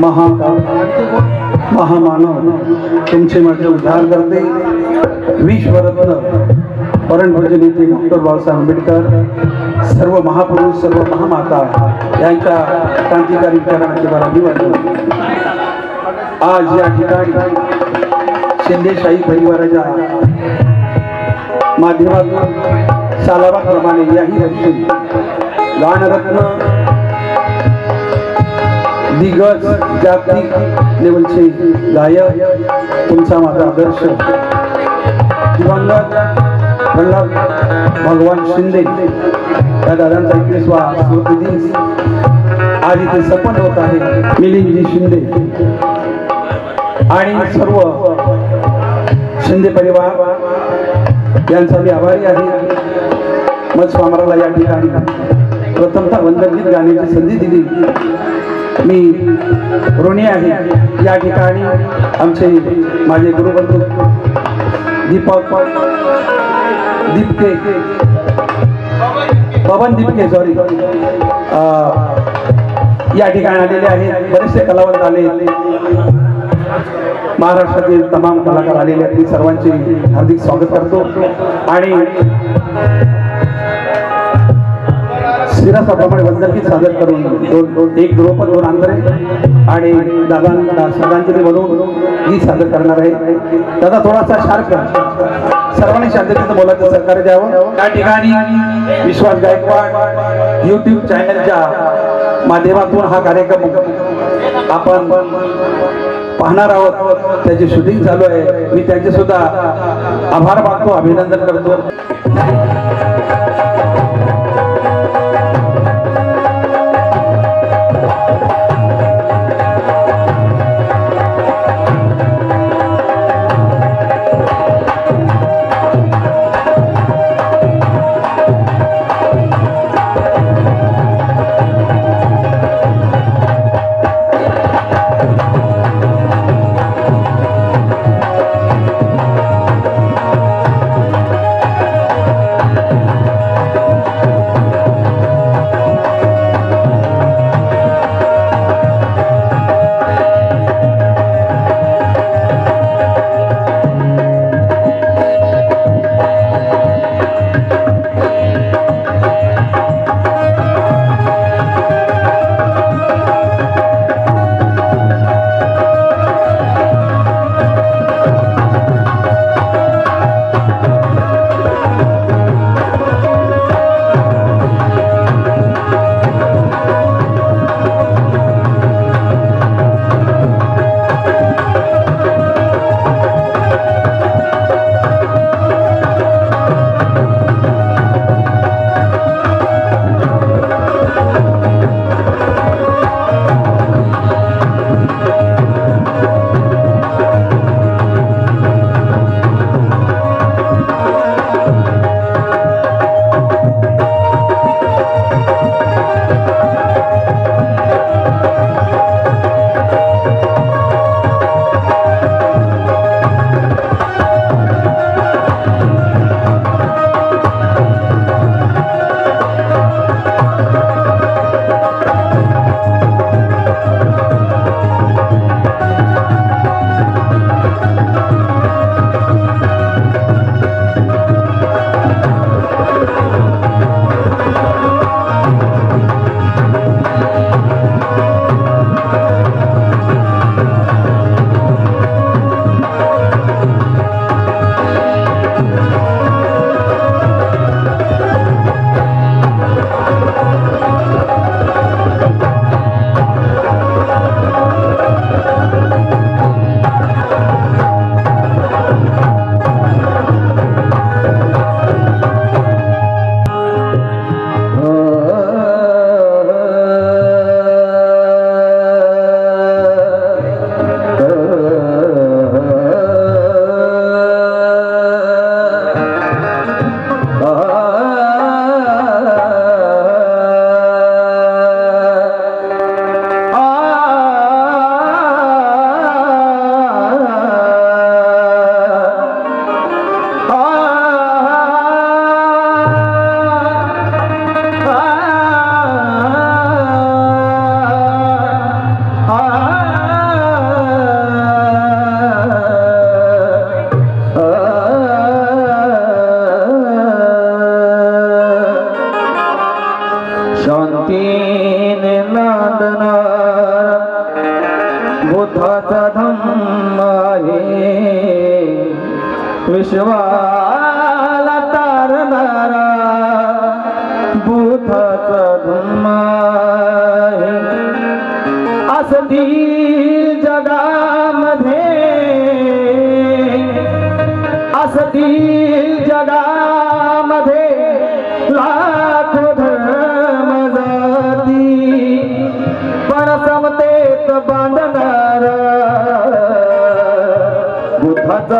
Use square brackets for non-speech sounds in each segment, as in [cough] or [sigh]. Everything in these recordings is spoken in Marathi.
महाकाल महामानव. तुमचे माझे उद्धार करते. विश्वरत्न परमपूज्य नेते डॉक्टर बाबासाहेब आंबेडकर सर्व महापुरुष सर्व महामाता यांच्या क्रांतिकारी विचारांचे मला निवडलं आज या ठिकाणी शिंदेशाही परिवाराच्या माध्यमातून सालाबाप्रमाणे याही वर्षी गानरत्न दिग्गज जागतिक लेवलचे गायक तुमचा माझा आदर्श. दिवंगत प्रल्हाद भगवान शिंदे या दादांचा एकवीसवा स्मृतिदिन आज इथे सपन होत आहे मिलिंदजी शिंदे. आणि सर्व शिंदे परिवार यांचा मी आभारी आहे. मज स्वामराला या ठिकाणी प्रथमतः वंदनगीत गाण्याची संधी दिली. मी ऋणी आहे. या ठिकाणी आमचे माझे गुरुबंधू दीपक दीपके पवन दीपके सॉरी या ठिकाणी आलेले आहेत. बरेचसे कलावंत आले. महाराष्ट्रातील तमाम कलाकार आलेले आहेत. मी सर्वांचे हार्दिक स्वागत करतो. आणि शिरासाप्रमाणे वंदनगीत सादर करून दोन दोन एक द्रोपद दोन अंतरे आणि दादांना श्रद्धांजली म्हणून गीत सादर करणार आहे. दादा थोडासा शार्प सर्वांनी शांततेचं बोलायचं सहकार्य द्यावं. त्या ठिकाणी विश्वास गायकवाड युट्यूब चॅनलच्या माध्यमातून हा कार्यक्रम आपण पाहणार आहोत. त्याचे शूटिंग चालू आहे. मी त्यांचे सुद्धा आभार मानतो अभिनंदन करतो.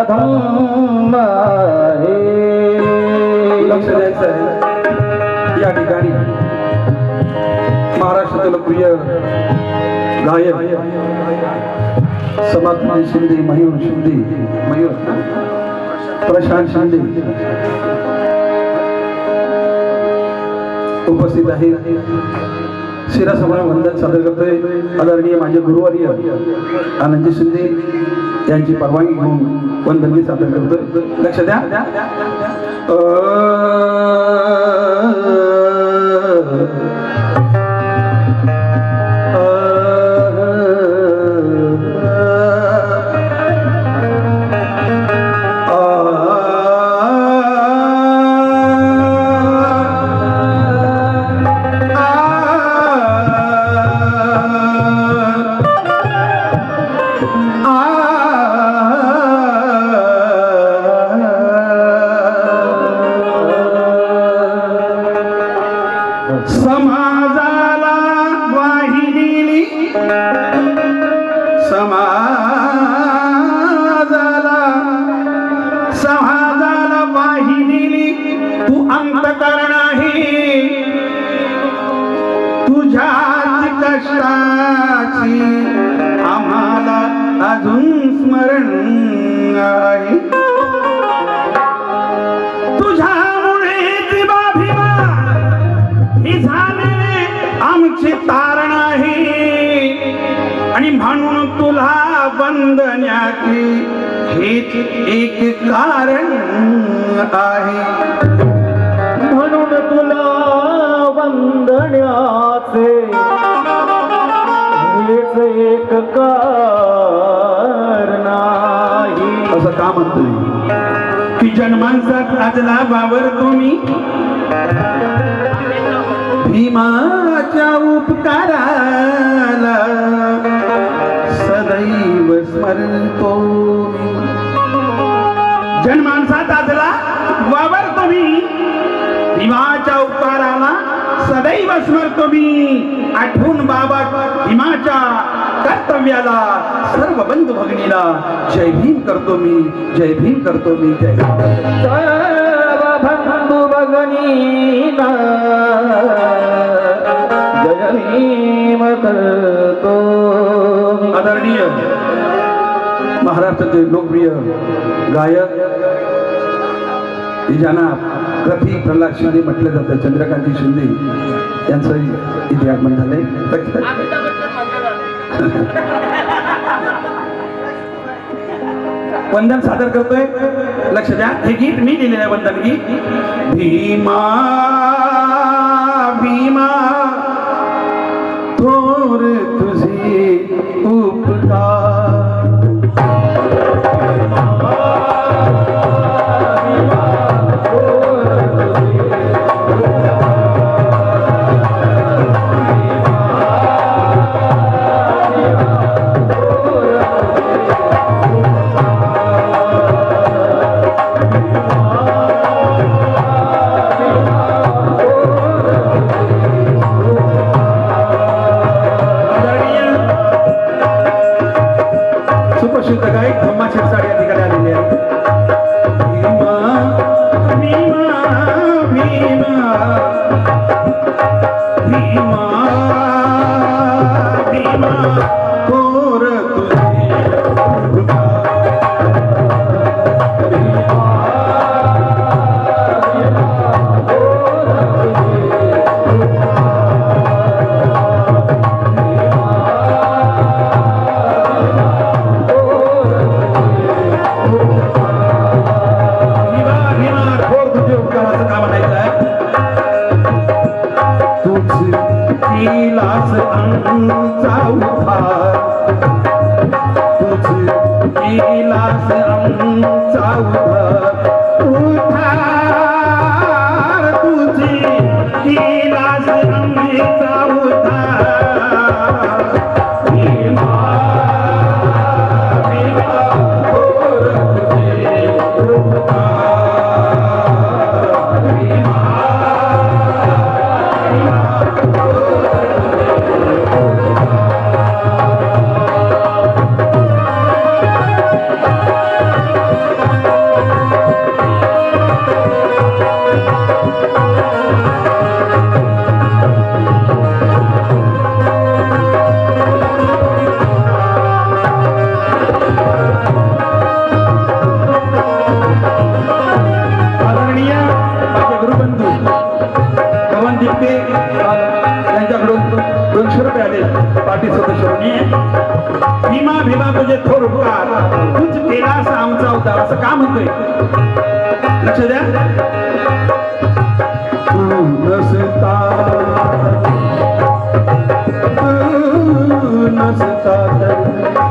धम्म आहे. लक्ष द्यायचं आहे या ठिकाणी महाराष्ट्रातील प्रिय गायक समाजमान शिंदे मयूर शिंदे मयूर प्रशांत शिंदे उपस्थित आहे शिरासमोर वंदन सादर करतोय आदरणीय माझे गुरुवारी आनंदी शिंदे यांची परवानगी घेऊन वंदन मी सादर करतोय आमची तारण आहे आणि म्हणून तुला वंदण्याचे हेच एक कारण आहे. म्हणून तुला वंदण्याचे हेच एक कारण आहे. असं का म्हणतोय? की जन्मांचा आजला वावर तुम्ही देवाच्या उपकाराला सदैव स्मरतो जनमानसात आजला वावर तुम्ही. देवाच्या उपकाराला सदैव स्मरतो मी. आठवून बाबा भीमाच्या कर्तव्याला सर्व बंधू भगिनीला जय भीम करतो मी जय भीम करतो मी जय भीम सर्व बंधू भगनीना जय करतो आदरणीय महाराष्ट्राचे लोकप्रिय गायक ज्यांना रफी प्रल्हाद शिंदे म्हटलं जातं चंद्रकांती शिंदे यांचं इथे आगमन झालंय. [laughs] वंदन सादर करतोय. लक्ष द्या. हे गीत मी दिलेलं आहे वंदन गीत. भीमा असं का म्हणतोय? लक्ष द्या. नसता नसता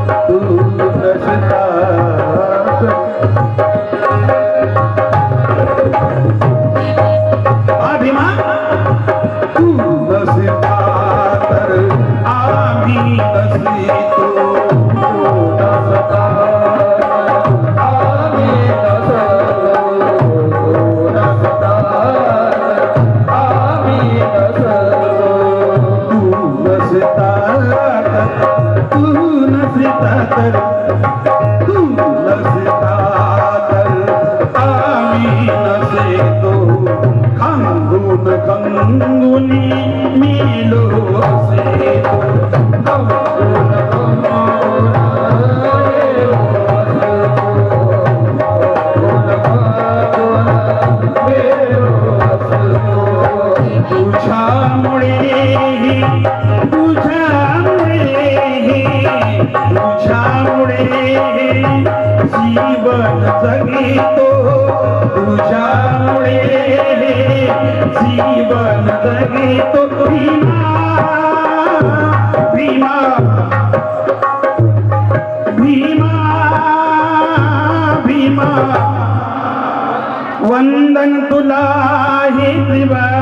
खांदून खांदून मिलो असेतो खांदून खांदून मिलो तुझ्यामुळे जीवन जगितो तो भीमा भीमा भीमा भीमा वंदन तुला हे त्रिवा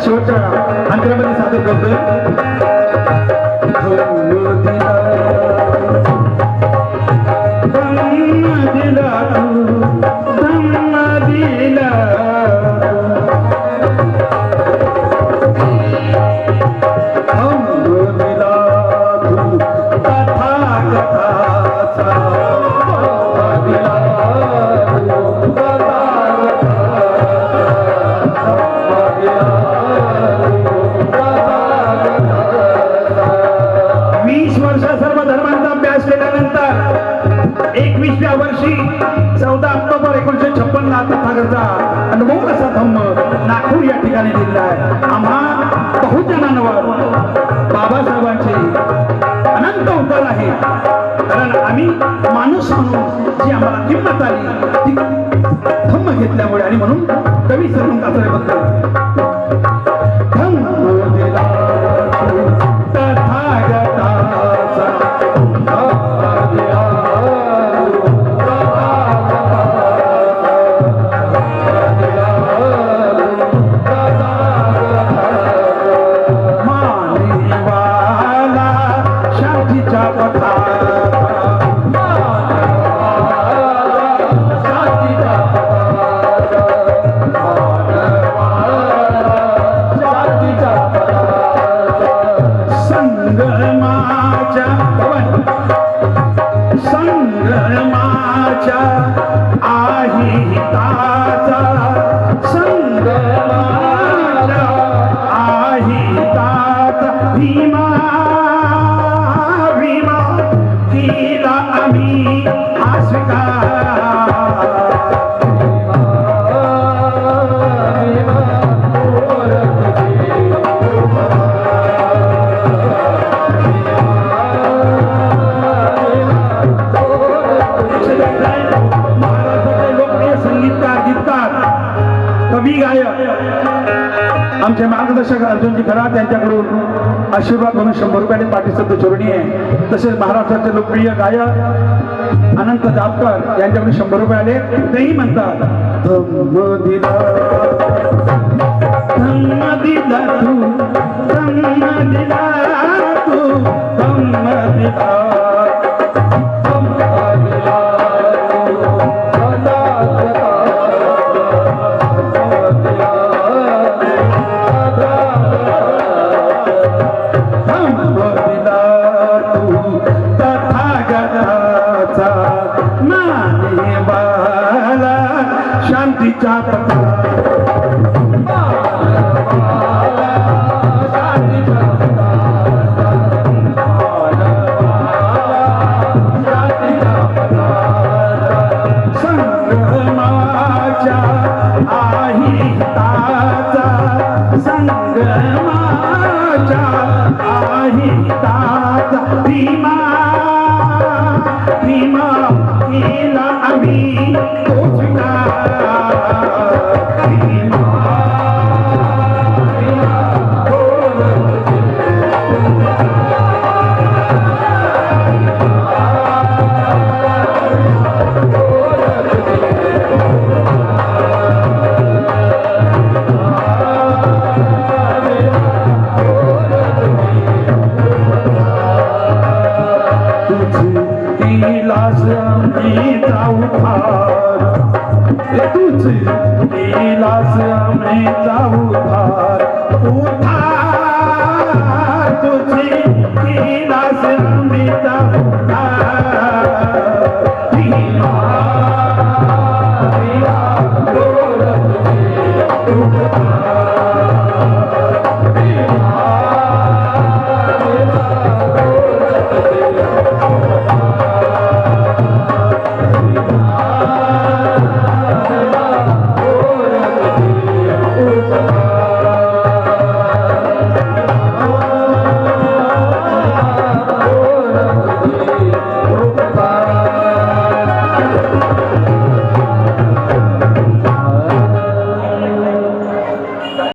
शेवटच्या अंतरामध्ये सादर करतोय दिला दिला. एकवीसव्या वर्षी चौदा ऑक्टोबर एकोणीशे छप्पन ला तथागतचा अनुभव असा धम्म नागपूर या ठिकाणी दिलेला आहे. आम्हा बहुजनांवर बाबासाहेबांचे अनंत उपकार आहे. कारण आम्ही माणूस म्हणून जी आम्हाला किंमत आली ती धम्म घेतल्यामुळे आणि म्हणून कवी सरमन कासरे आमचे मार्गदर्शक अर्जुनजी खरात यांच्याकडून आशीर्वाद म्हणून शंभर रुपयाने पाठीसद्ध चोरणी आहे. तसेच महाराष्ट्राचे लोकप्रिय गायक अनंत जापकर यांच्याकडून शंभर रुपये आले. तेही म्हणतात दिला तू दिला तू दिला